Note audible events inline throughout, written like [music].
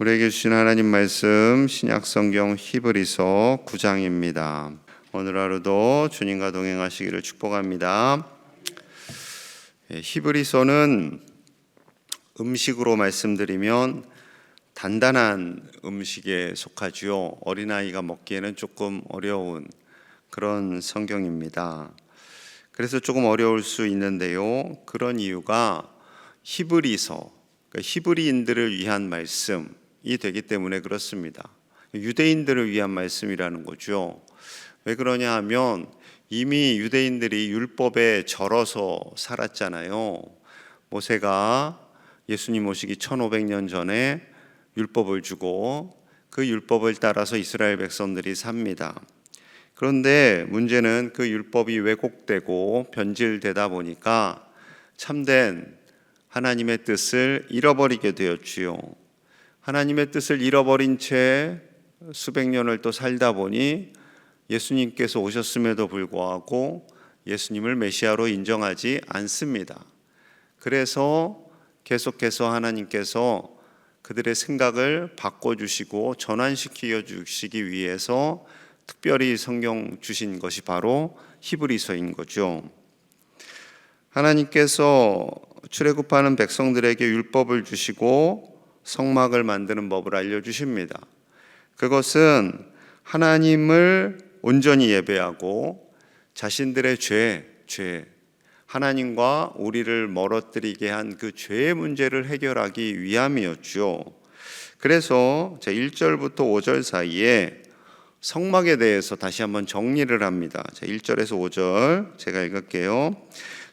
우리에게 주신 하나님 말씀 신약 성경 히브리서 9장입니다. 오늘 하루도 주님과 동행하시기를 축복합니다. 예, 히브리서는 음식으로 말씀드리면 단단한 음식에 속하지요. 어린아이가 먹기에는 조금 어려운 그런 성경입니다. 그래서 조금 어려울 수 있는데요. 그런 이유가 히브리서, 그러니까 히브리인들을 위한 말씀이 되기 때문에 그렇습니다. 유대인들을 위한 말씀이라는 거죠. 왜 그러냐 하면 이미 유대인들이 율법에 절어서 살았잖아요. 모세가 예수님 오시기 1500년 전에 율법을 주고 그 율법을 따라서 이스라엘 백성들이 삽니다. 그런데 문제는 그 율법이 왜곡되고 변질되다 보니까 참된 하나님의 뜻을 잃어버리게 되었지요. 하나님의 뜻을 잃어버린 채 수백 년을 또 살다 보니 예수님께서 오셨음에도 불구하고 예수님을 메시아로 인정하지 않습니다. 그래서 계속해서 하나님께서 그들의 생각을 바꿔주시고 전환시켜 주시기 위해서 특별히 성경 주신 것이 바로 히브리서인 거죠. 하나님께서 출애굽하는 백성들에게 율법을 주시고 성막을 만드는 법을 알려 주십니다. 그것은 하나님을 온전히 예배하고 자신들의 죄, 죄, 하나님과 우리를 멀어뜨리게 한 그 죄의 문제를 해결하기 위함이었죠. 그래서 제 1절부터 5절 사이에 성막에 대해서 다시 한번 정리를 합니다. 자, 1절에서 5절 제가 읽을게요.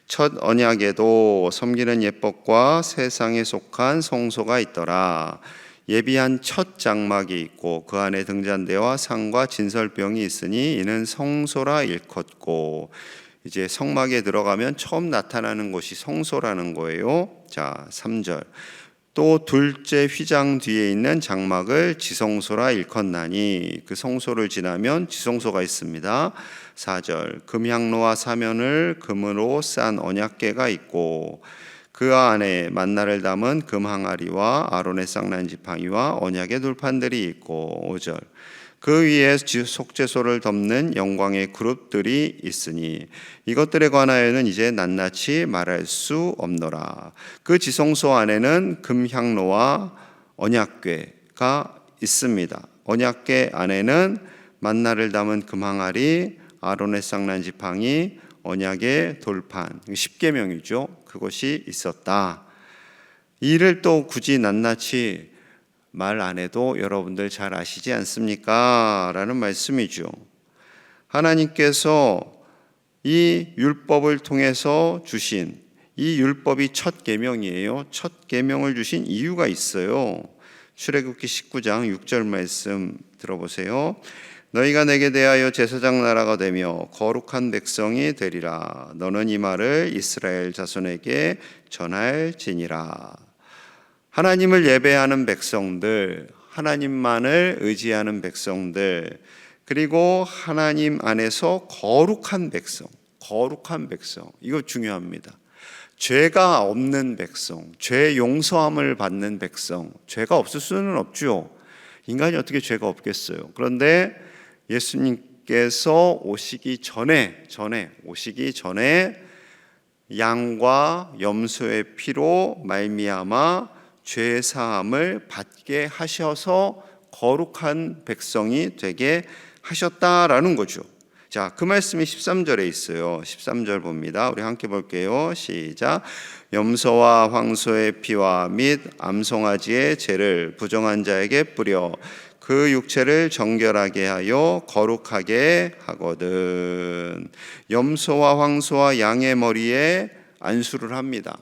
첫 언약에도 섬기는 예법과 세상에 속한 성소가 있더라. 예비한 첫 장막이 있고 그 안에 등잔대와 상과 진설병이 있으니 이는 성소라 일컫고 이제 성막에 들어가면 처음 나타나는 곳이 성소라는 거예요. 자, 3절. 또 둘째 휘장 뒤에 있는 장막을 지성소라 일컫나니 그 성소를 지나면 지성소가 있습니다. 4절 금향로와 사면을 금으로 싼 언약궤가 있고 그 안에 만나를 담은 금항아리와 아론의 쌍난 지팡이와 언약의 돌판들이 있고 5절 그 위에 속죄소를 덮는 영광의 그룹들이 있으니 이것들에 관하여는 이제 낱낱이 말할 수 없노라. 그 지성소 안에는 금향로와 언약궤가 있습니다. 언약궤 안에는 만나를 담은 금항아리, 아론의 쌍난 지팡이, 언약의 돌판, 십계명이죠. 그것이 있었다. 이를 또 굳이 낱낱이 말 안 해도 여러분들 잘 아시지 않습니까? 라는 말씀이죠. 하나님께서 이 율법을 통해서 주신 이 율법이 첫 계명이에요. 첫 계명을 주신 이유가 있어요. 출애굽기 19장 6절 말씀 들어보세요. 너희가 내게 대하여 제사장 나라가 되며 거룩한 백성이 되리라. 너는 이 말을 이스라엘 자손에게 전할지니라. 하나님을 예배하는 백성들, 하나님만을 의지하는 백성들, 그리고 하나님 안에서 거룩한 백성, 거룩한 백성. 이거 중요합니다. 죄가 없는 백성, 죄 용서함을 받는 백성, 죄가 없을 수는 없죠. 인간이 어떻게 죄가 없겠어요. 그런데 예수님께서 오시기 전에, 전에, 오시기 전에 양과 염소의 피로 말미암아 죄 사함을 받게 하셔서 거룩한 백성이 되게 하셨다라는 거죠. 자, 그 말씀이 13절에 있어요. 13절 봅니다. 우리 함께 볼게요. 시작. 염소와 황소의 피와 및 암송아지의 죄를 부정한 자에게 뿌려 그 육체를 정결하게 하여 거룩하게 하거든. 염소와 황소와 양의 머리에 안수를 합니다.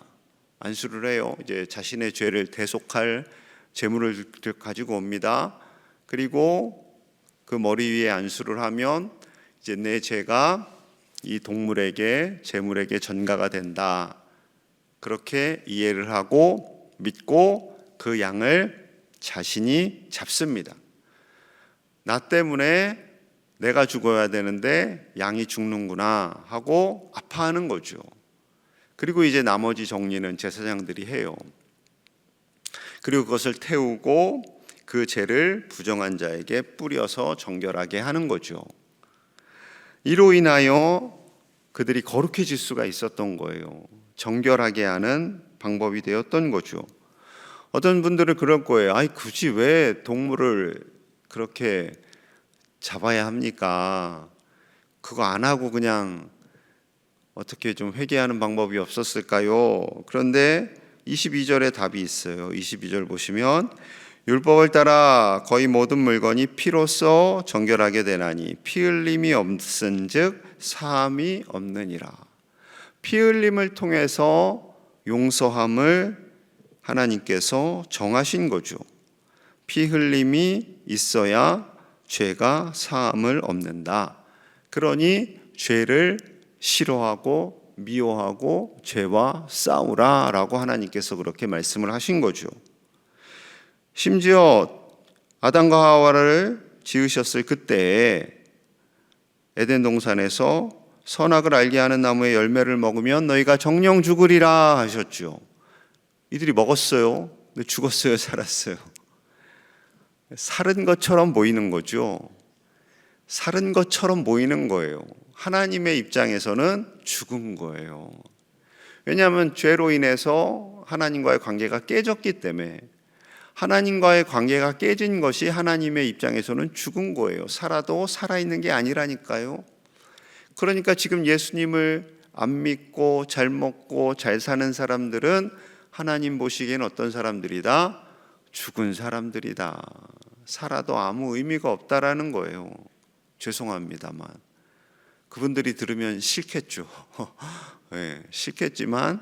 안수를 해요. 이제 자신의 죄를 대속할 제물을 가지고 옵니다. 그리고 그 머리 위에 안수를 하면 이제 내 죄가 이 동물에게 제물에게 전가가 된다. 그렇게 이해를 하고 믿고 그 양을 자신이 잡습니다. 나 때문에 내가 죽어야 되는데 양이 죽는구나 하고 아파하는 거죠. 그리고 이제 나머지 정리는 제사장들이 해요. 그리고 그것을 태우고 그 죄를 부정한 자에게 뿌려서 정결하게 하는 거죠. 이로 인하여 그들이 거룩해질 수가 있었던 거예요. 정결하게 하는 방법이 되었던 거죠. 어떤 분들은 그럴 거예요. 아이 굳이 왜 동물을 그렇게 잡아야 합니까? 그거 안 하고 그냥 어떻게 좀 회개하는 방법이 없었을까요? 그런데 22절에 답이 있어요. 22절 보시면 율법을 따라 거의 모든 물건이 피로써 정결하게 되나니 피 흘림이 없은즉 사함이 없느니라. 피 흘림을 통해서 용서함을 하나님께서 정하신 거죠. 피 흘림이 있어야 죄가 사함을 얻는다. 그러니 죄를 싫어하고 미워하고 죄와 싸우라라고 하나님께서 그렇게 말씀을 하신 거죠. 심지어 아담과 하와를 지으셨을 그때 에덴 동산에서 선악을 알게 하는 나무의 열매를 먹으면 너희가 정령 죽으리라 하셨죠. 이들이 먹었어요. 근데 죽었어요, 살았어요. 살은 것처럼 보이는 거죠. 살은 것처럼 보이는 거예요. 하나님의 입장에서는 죽은 거예요. 왜냐하면 죄로 인해서 하나님과의 관계가 깨졌기 때문에 하나님과의 관계가 깨진 것이 하나님의 입장에서는 죽은 거예요. 살아도 살아있는 게 아니라니까요. 그러니까 지금 예수님을 안 믿고 잘 먹고 잘 사는 사람들은 하나님 보시기엔 어떤 사람들이다? 죽은 사람들이다. 살아도 아무 의미가 없다라는 거예요. 죄송합니다만. 그분들이 들으면 싫겠죠. 네, [laughs] 싫겠지만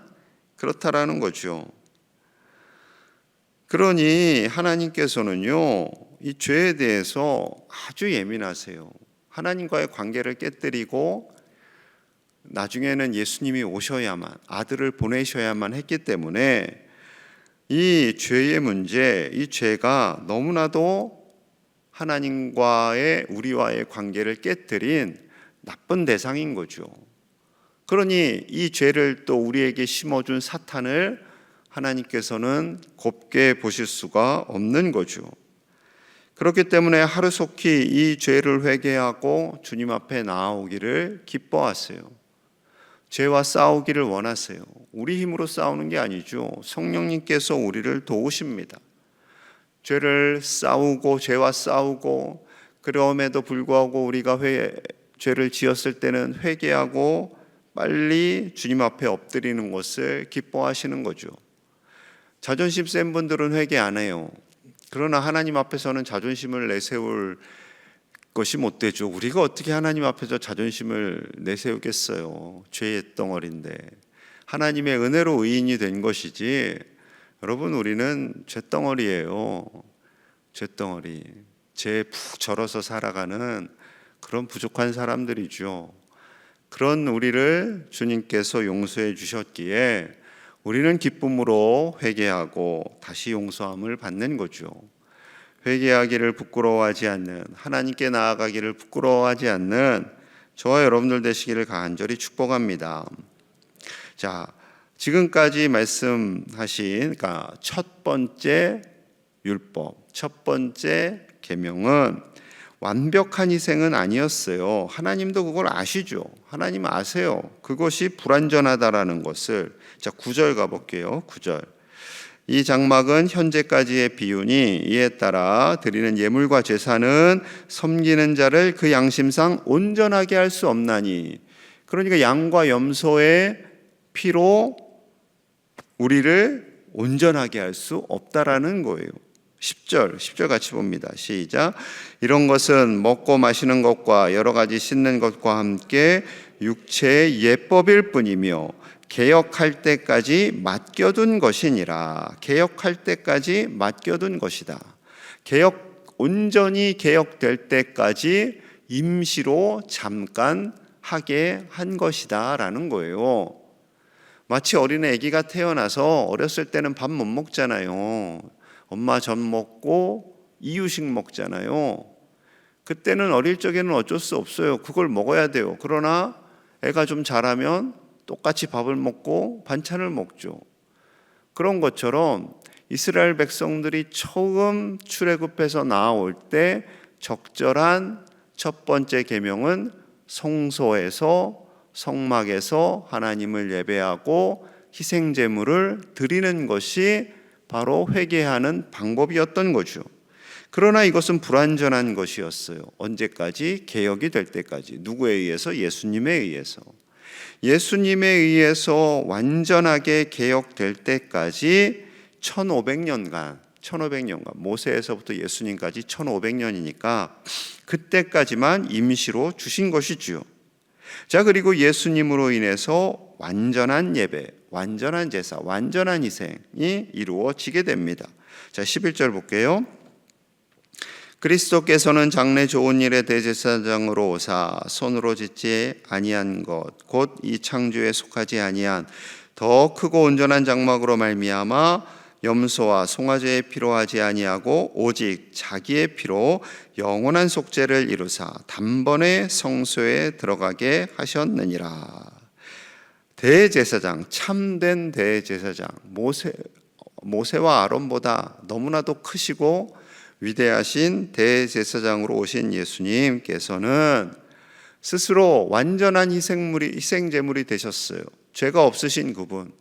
그렇다라는 거죠. 그러니 하나님께서는요, 이 죄에 대해서 아주 예민하세요. 하나님과의 관계를 깨뜨리고 나중에는 예수님이 오셔야만 아들을 보내셔야만 했기 때문에 이 죄의 문제, 이 죄가 너무나도 하나님과의 우리와의 관계를 깨뜨린 나쁜 대상인 거죠. 그러니 이 죄를 또 우리에게 심어준 사탄을 하나님께서는 곱게 보실 수가 없는 거죠. 그렇기 때문에 하루속히 이 죄를 회개하고 주님 앞에 나아오기를 기뻐하세요. 죄와 싸우기를 원하세요. 우리 힘으로 싸우는 게 아니죠. 성령님께서 우리를 도우십니다. 죄를 싸우고 죄와 싸우고 그럼에도 불구하고 우리가 회, 죄를 지었을 때는 회개하고 빨리 주님 앞에 엎드리는 것을 기뻐하시는 거죠. 자존심 센 분들은 회개 안 해요. 그러나 하나님 앞에서는 자존심을 내세울 것이 못 되죠. 우리가 어떻게 하나님 앞에서 자존심을 내세우겠어요. 죄의 덩어리인데. 하나님의 은혜로 의인이 된 것이지. 여러분 우리는 죄덩어리예요. 죄덩어리. 죄에 푹 절어서 살아가는 그런 부족한 사람들이죠. 그런 우리를 주님께서 용서해 주셨기에 우리는 기쁨으로 회개하고 다시 용서함을 받는 거죠. 회개하기를 부끄러워하지 않는 하나님께 나아가기를 부끄러워하지 않는 저와 여러분들 되시기를 간절히 축복합니다. 자, 지금까지 말씀하신 그러니까 첫 번째 율법, 첫 번째 계명은 완벽한 희생은 아니었어요. 하나님도 그걸 아시죠. 하나님 아세요. 그것이 불완전하다라는 것을 자, 9절 가 볼게요. 9절. 이 장막은 현재까지의 비유니 이에 따라 드리는 예물과 제사는 섬기는 자를 그 양심상 온전하게 할 수 없나니 그러니까 양과 염소의 피로 우리를 온전하게 할 수 없다라는 거예요. 10절, 10절 같이 봅니다. 시작. 이런 것은 먹고 마시는 것과 여러 가지 씻는 것과 함께 육체의 예법일 뿐이며 개혁할 때까지 맡겨둔 것이니라. 개혁할 때까지 맡겨둔 것이다. 개혁 온전히 개혁될 때까지 임시로 잠깐 하게 한 것이다 라는 거예요. 마치 어린애 아기가 태어나서 어렸을 때는 밥 못 먹잖아요. 엄마 젖 먹고 이유식 먹잖아요. 그때는 어릴 적에는 어쩔 수 없어요. 그걸 먹어야 돼요. 그러나 애가 좀 자라면 똑같이 밥을 먹고 반찬을 먹죠. 그런 것처럼 이스라엘 백성들이 처음 출애굽해서 나올 때 적절한 첫 번째 계명은 성소에서 성막에서 하나님을 예배하고 희생 제물을 드리는 것이 바로 회개하는 방법이었던 거죠. 그러나 이것은 불완전한 것이었어요. 언제까지? 개혁이 될 때까지. 누구에 의해서? 예수님에 의해서. 예수님에 의해서 완전하게 개혁될 때까지 1500년간 1500년간 모세에서부터 예수님까지 1500년이니까 그때까지만 임시로 주신 것이지요. 자, 그리고 예수님으로 인해서 완전한 예배, 완전한 제사, 완전한 희생이 이루어지게 됩니다. 자, 11절 볼게요. 그리스도께서는 장래 좋은 일의 대제사장으로 오사 손으로 짓지 아니한 것 곧 이 창조에 속하지 아니한 더 크고 온전한 장막으로 말미암아 염소와 송아지의 피로 하지 아니하고 오직 자기의 피로 영원한 속죄를 이루사 단번에 성소에 들어가게 하셨느니라. 대제사장 참된 대제사장 모세 모세와 아론보다 너무나도 크시고 위대하신 대제사장으로 오신 예수님께서는 스스로 완전한 희생물이 희생 제물이 되셨어요. 죄가 없으신 그분.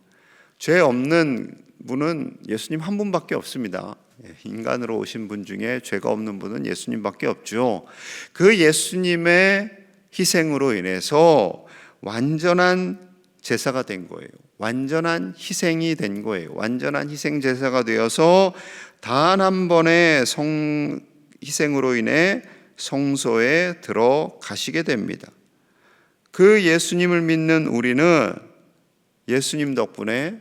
죄 없는 분은 예수님 한 분밖에 없습니다. 예, 인간으로 오신 분 중에 죄가 없는 분은 예수님밖에 없죠. 그 예수님의 희생으로 인해서 완전한 제사가 된 거예요. 완전한 희생이 된 거예요. 완전한 희생 제사가 되어서 단 한 번의 성 희생으로 인해 성소에 들어가시게 됩니다. 그 예수님을 믿는 우리는 예수님 덕분에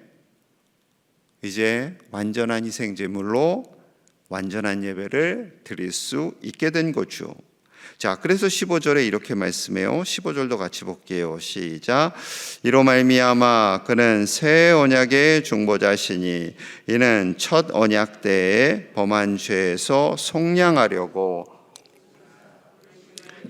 이제 완전한 희생 제물로 완전한 예배를 드릴 수 있게 된 거죠. 자, 그래서 15절에 이렇게 말씀해요. 15절도 같이 볼게요. 시작. 이로 말미암아 그는 새 언약의 중보자시니 이는 첫 언약 때에 범한 죄에서 속량하려고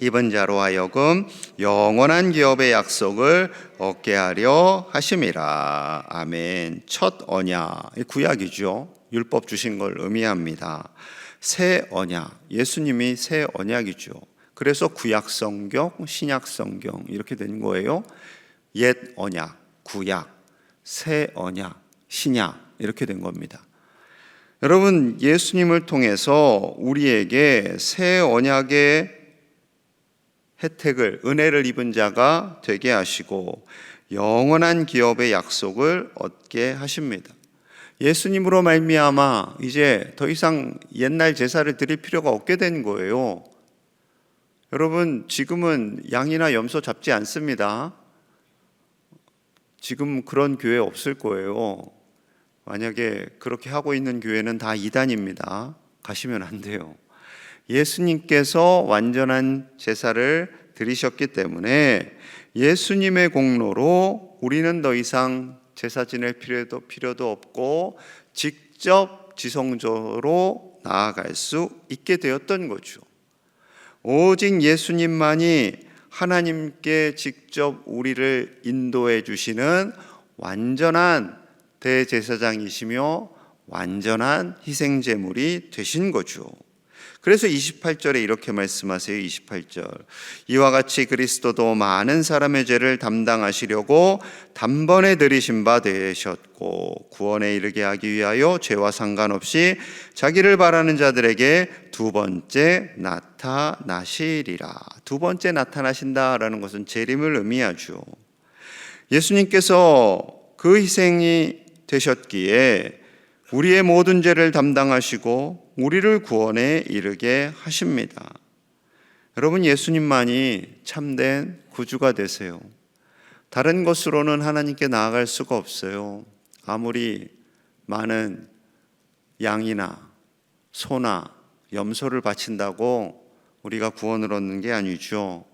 입은 자로 하여금 영원한 기업의 약속을 얻게 하려 하심이라. 아멘. 첫 언약, 구약이죠. 율법 주신 걸 의미합니다. 새 언약, 예수님이 새 언약이죠. 그래서 구약 성경, 신약 성경 이렇게 된 거예요. 옛 언약, 구약, 새 언약, 신약 이렇게 된 겁니다. 여러분, 예수님을 통해서 우리에게 새 언약의 혜택을 은혜를 입은 자가 되게 하시고 영원한 기업의 약속을 얻게 하십니다. 예수님으로 말미암아 이제 더 이상 옛날 제사를 드릴 필요가 없게 된 거예요. 여러분 지금은 양이나 염소 잡지 않습니다. 지금 그런 교회 없을 거예요. 만약에 그렇게 하고 있는 교회는 다 이단입니다. 가시면 안 돼요. 예수님께서 완전한 제사를 드리셨기 때문에 예수님의 공로로 우리는 더 이상 제사 지낼 필요도 필요도 없고 직접 지성소로 나아갈 수 있게 되었던 거죠. 오직 예수님만이 하나님께 직접 우리를 인도해 주시는 완전한 대제사장이시며 완전한 희생제물이 되신 거죠. 그래서 28절에 이렇게 말씀하세요. 28절. 이와 같이 그리스도도 많은 사람의 죄를 담당하시려고 단번에 들이신 바 되셨고 구원에 이르게 하기 위하여 죄와 상관없이 자기를 바라는 자들에게 두 번째 나타나시리라. 두 번째 나타나신다라는 것은 재림을 의미하죠. 예수님께서 그 희생이 되셨기에 우리의 모든 죄를 담당하시고 우리를 구원에 이르게 하십니다. 여러분 예수님만이 참된 구주가 되세요. 다른 것으로는 하나님께 나아갈 수가 없어요. 아무리 많은 양이나 소나 염소를 바친다고 우리가 구원을 얻는 게 아니죠.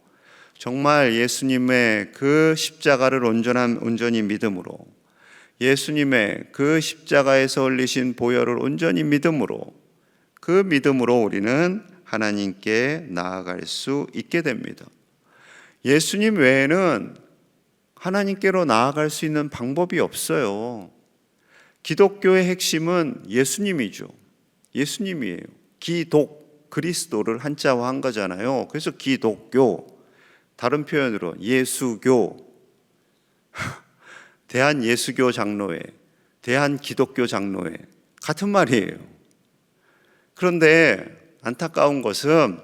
정말 예수님의 그 십자가를 온전한 온전히 믿음으로 예수님의 그 십자가에서 흘리신 보혈을 온전히 믿음으로 그 믿음으로 우리는 하나님께 나아갈 수 있게 됩니다. 예수님 외에는 하나님께로 나아갈 수 있는 방법이 없어요. 기독교의 핵심은 예수님이죠. 예수님이에요. 기독 그리스도를 한자화 한 거잖아요. 그래서 기독교 다른 표현으로 예수교 [laughs] 대한 예수교 장로회 대한 기독교 장로회 같은 말이에요. 그런데 안타까운 것은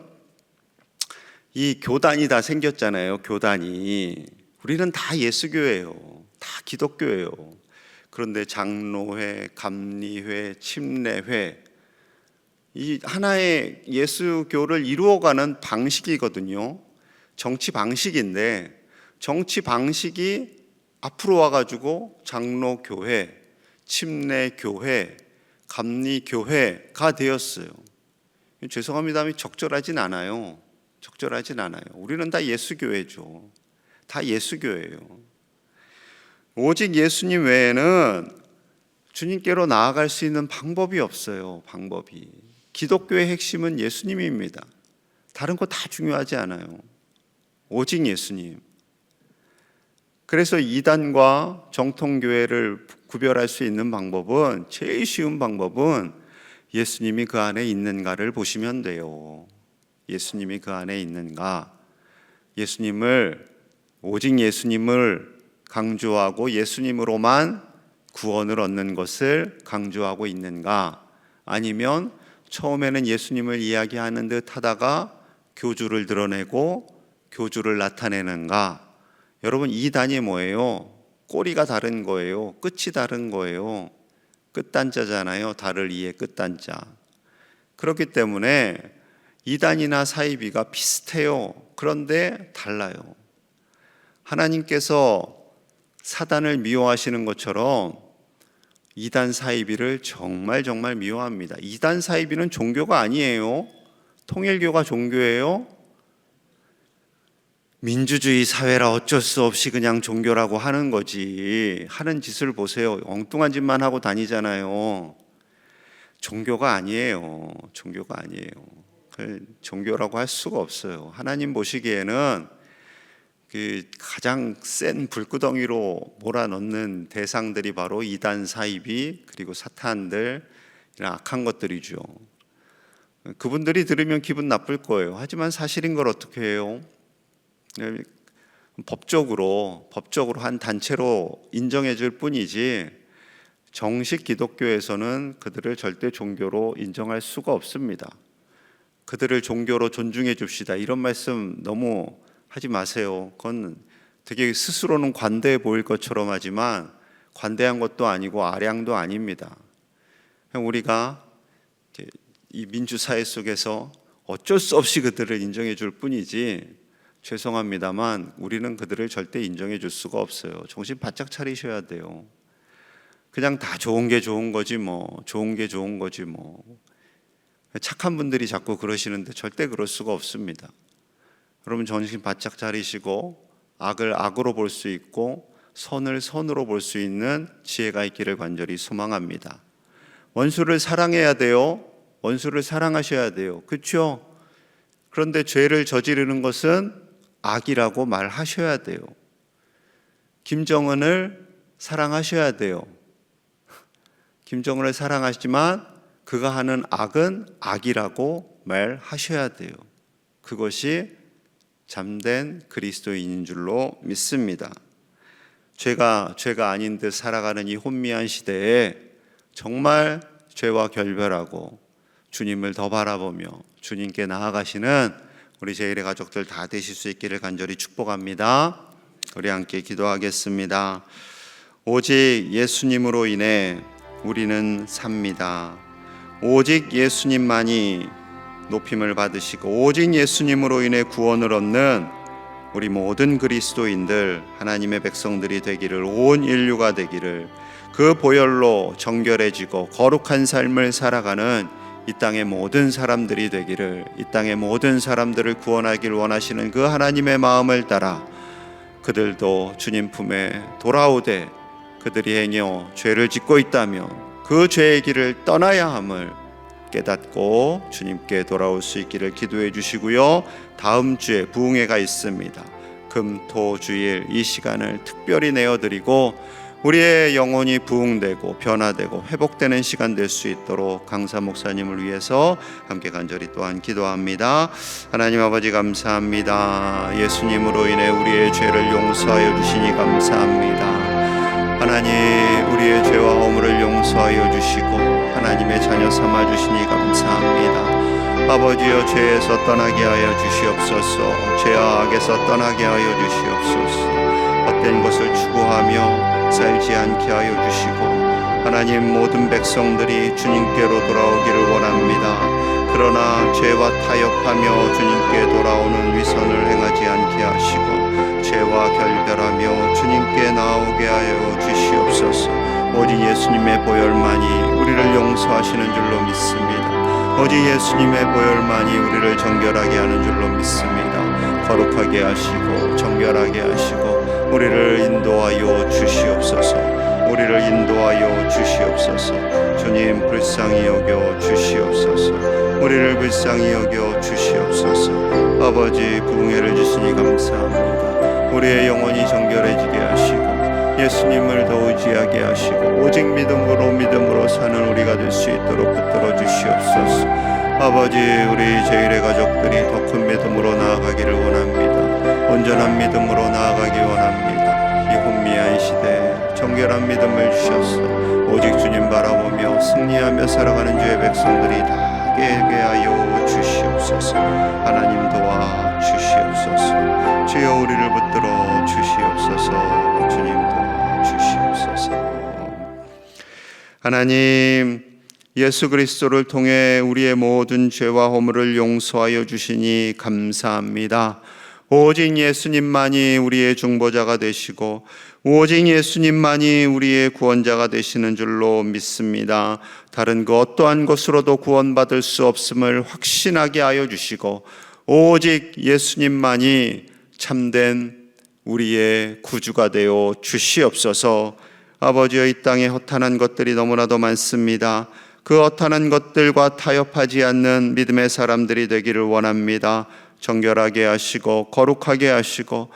이 교단이 다 생겼잖아요. 교단이 우리는 다 예수교예요. 다 기독교예요. 그런데 장로회, 감리회, 침례회 이 하나의 예수교를 이루어가는 방식이거든요. 정치 방식인데 정치 방식이 앞으로 와가지고 장로교회, 침례교회, 감리교회가 되었어요. 죄송합니다만 적절하진 않아요. 적절하진 않아요. 우리는 다 예수교회죠. 다 예수교회예요. 오직 예수님 외에는 주님께로 나아갈 수 있는 방법이 없어요. 방법이. 기독교의 핵심은 예수님입니다. 다른 거 다 중요하지 않아요. 오직 예수님. 그래서 이단과 정통교회를 구별할 수 있는 방법은 제일 쉬운 방법은 예수님이 그 안에 있는가를 보시면 돼요. 예수님이 그 안에 있는가? 예수님을 오직 예수님을 강조하고 예수님으로만 구원을 얻는 것을 강조하고 있는가? 아니면 처음에는 예수님을 이야기하는 듯 하다가 교주를 드러내고 교주를 나타내는가? 여러분 이단이 뭐예요? 꼬리가 다른 거예요. 끝이 다른 거예요. 끝단자잖아요. 달을 이해 끝단자. 그렇기 때문에 이단이나 사이비가 비슷해요. 그런데 달라요. 하나님께서 사단을 미워하시는 것처럼 이단 사이비를 정말 정말 미워합니다. 이단 사이비는 종교가 아니에요. 통일교가 종교예요. 민주주의 사회라 어쩔 수 없이 그냥 종교라고 하는 거지. 하는 짓을 보세요. 엉뚱한 짓만 하고 다니잖아요. 종교가 아니에요. 종교가 아니에요. 그 종교라고 할 수가 없어요. 하나님 보시기에는 그 가장 센 불구덩이로 몰아넣는 대상들이 바로 이단 사이비 그리고 사탄들 이런 악한 것들이죠. 그분들이 들으면 기분 나쁠 거예요. 하지만 사실인 걸 어떻게 해요? 법적으로 법적으로 한 단체로 인정해 줄 뿐이지 정식 기독교에서는 그들을 절대 종교로 인정할 수가 없습니다. 그들을 종교로 존중해 줍시다. 이런 말씀 너무 하지 마세요. 그건 되게 스스로는 관대해 보일 것처럼 하지만 관대한 것도 아니고 아량도 아닙니다. 우리가 이 민주사회 속에서 어쩔 수 없이 그들을 인정해 줄 뿐이지 죄송합니다만 우리는 그들을 절대 인정해 줄 수가 없어요. 정신 바짝 차리셔야 돼요. 그냥 다 좋은 게 좋은 거지 뭐 좋은 게 좋은 거지 뭐 착한 분들이 자꾸 그러시는데 절대 그럴 수가 없습니다. 여러분 정신 바짝 차리시고 악을 악으로 볼 수 있고 선을 선으로 볼 수 있는 지혜가 있기를 간절히 소망합니다. 원수를 사랑해야 돼요. 원수를 사랑하셔야 돼요. 그렇죠? 그런데 죄를 저지르는 것은 악이라고 말하셔야 돼요. 김정은을 사랑하셔야 돼요. 김정은을 사랑하시지만 그가 하는 악은 악이라고 말하셔야 돼요. 그것이 잠든 그리스도인인 줄로 믿습니다. 죄가 죄가 아닌 듯 살아가는 이 혼미한 시대에 정말 죄와 결별하고 주님을 더 바라보며 주님께 나아가시는 우리 제일의 가족들 다 되실 수 있기를 간절히 축복합니다. 우리 함께 기도하겠습니다. 오직 예수님으로 인해 우리는 삽니다. 오직 예수님만이 높임을 받으시고 오직 예수님으로 인해 구원을 얻는 우리 모든 그리스도인들 하나님의 백성들이 되기를 온 인류가 되기를 그 보혈로 정결해지고 거룩한 삶을 살아가는 이 땅의 모든 사람들이 되기를 이 땅의 모든 사람들을 구원하길 원하시는 그 하나님의 마음을 따라 그들도 주님 품에 돌아오되 그들이 행여 죄를 짓고 있다면 그 죄의 길을 떠나야 함을 깨닫고 주님께 돌아올 수 있기를 기도해 주시고요. 다음 주에 부흥회가 있습니다. 금토 주일 이 시간을 특별히 내어 드리고 우리의 영혼이 부흥되고 변화되고 회복되는 시간 될 수 있도록 강사 목사님을 위해서 함께 간절히 또한 기도합니다. 하나님 아버지 감사합니다. 예수님으로 인해 우리의 죄를 용서하여 주시니 감사합니다. 하나님 우리의 죄와 허물을 용서하여 주시고 하나님의 자녀 삼아 주시니 감사합니다. 아버지여 죄에서 떠나게 하여 주시옵소서. 죄와 악에서 떠나게 하여 주시옵소서. 헛된 것을 추구하며 살지 않게 하여 주시고 하나님 모든 백성들이 주님께로 돌아오기를 원합니다. 그러나 죄와 타협하며 주님께 돌아오는 위선을 행하지 않게 하시고 죄와 결별하며 주님께 나오게 하여 주시옵소서. 오직 예수님의 보혈만이 우리를 용서하시는 줄로 믿습니다. 오직 예수님의 보혈만이 우리를 정결하게 하는 줄로 믿습니다. 거룩하게 하시고 정결하게 하시고 우리를 인도하여 주시옵소서. 우리를 인도하여 주시옵소서. 주님 불쌍히 여겨 주시옵소서. 우리를 불쌍히 여겨 주시옵소서. 아버지 부흥회를 주시니 감사합니다. 우리의 영혼이 정결해지게 하시고 예수님을 더 의지하게 하시고 오직 믿음으로 믿음으로 사는 우리가 될 수 있도록 붙들어 주시옵소서. 아버지 우리 제일의 가족들이 더 큰 믿음으로 온전한 믿음으로 나아가기 원합니다. 이 혼미한 시대에 정결한 믿음을 주셔서 오직 주님 바라보며 승리하며 살아가는 주의 백성들이 다 되게 하여 주시옵소서. 하나님 도와 주시옵소서. 주여 우리를 붙들어 주시옵소서. 주님 도와 주시옵소서. 하나님 예수 그리스도를 통해 우리의 모든 죄와 허물을 용서하여 주시니 감사합니다. 오직 예수님만이 우리의 중보자가 되시고 오직 예수님만이 우리의 구원자가 되시는 줄로 믿습니다. 다른 그 어떠한 것으로도 구원받을 수 없음을 확신하게 하여 주시고 오직 예수님만이 참된 우리의 구주가 되어 주시옵소서. 아버지여 이 땅에 허탄한 것들이 너무나도 많습니다. 그 허탄한 것들과 타협하지 않는 믿음의 사람들이 되기를 원합니다. 정결하게 하시고 거룩하게 하시고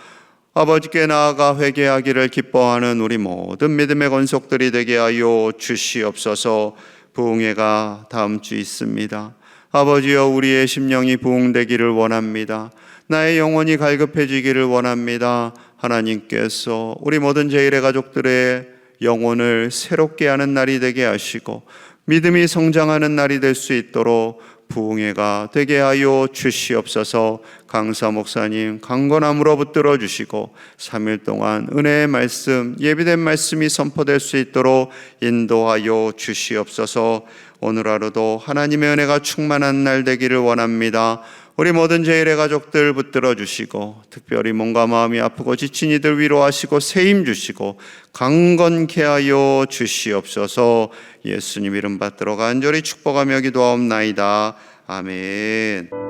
아버지께 나아가 회개하기를 기뻐하는 우리 모든 믿음의 건속들이 되게 하여 주시옵소서. 부흥회가 다음 주 있습니다. 아버지여 우리의 심령이 부흥되기를 원합니다. 나의 영혼이 갈급해지기를 원합니다. 하나님께서 우리 모든 제일의 가족들의 영혼을 새롭게 하는 날이 되게 하시고 믿음이 성장하는 날이 될 수 있도록 부흥회가 되게 하여 주시옵소서. 강사 목사님 강건함으로 붙들어 주시고 3일 동안 은혜의 말씀 예비된 말씀이 선포될 수 있도록 인도하여 주시옵소서. 오늘 하루도 하나님의 은혜가 충만한 날 되기를 원합니다 우리 모든 제일의 가족들 붙들어 주시고 특별히 몸과 마음이 아프고 지친 이들 위로하시고 새힘 주시고 강건케 하여 주시옵소서. 예수님 이름 받들어 간절히 축복하며 기도하옵나이다. 아멘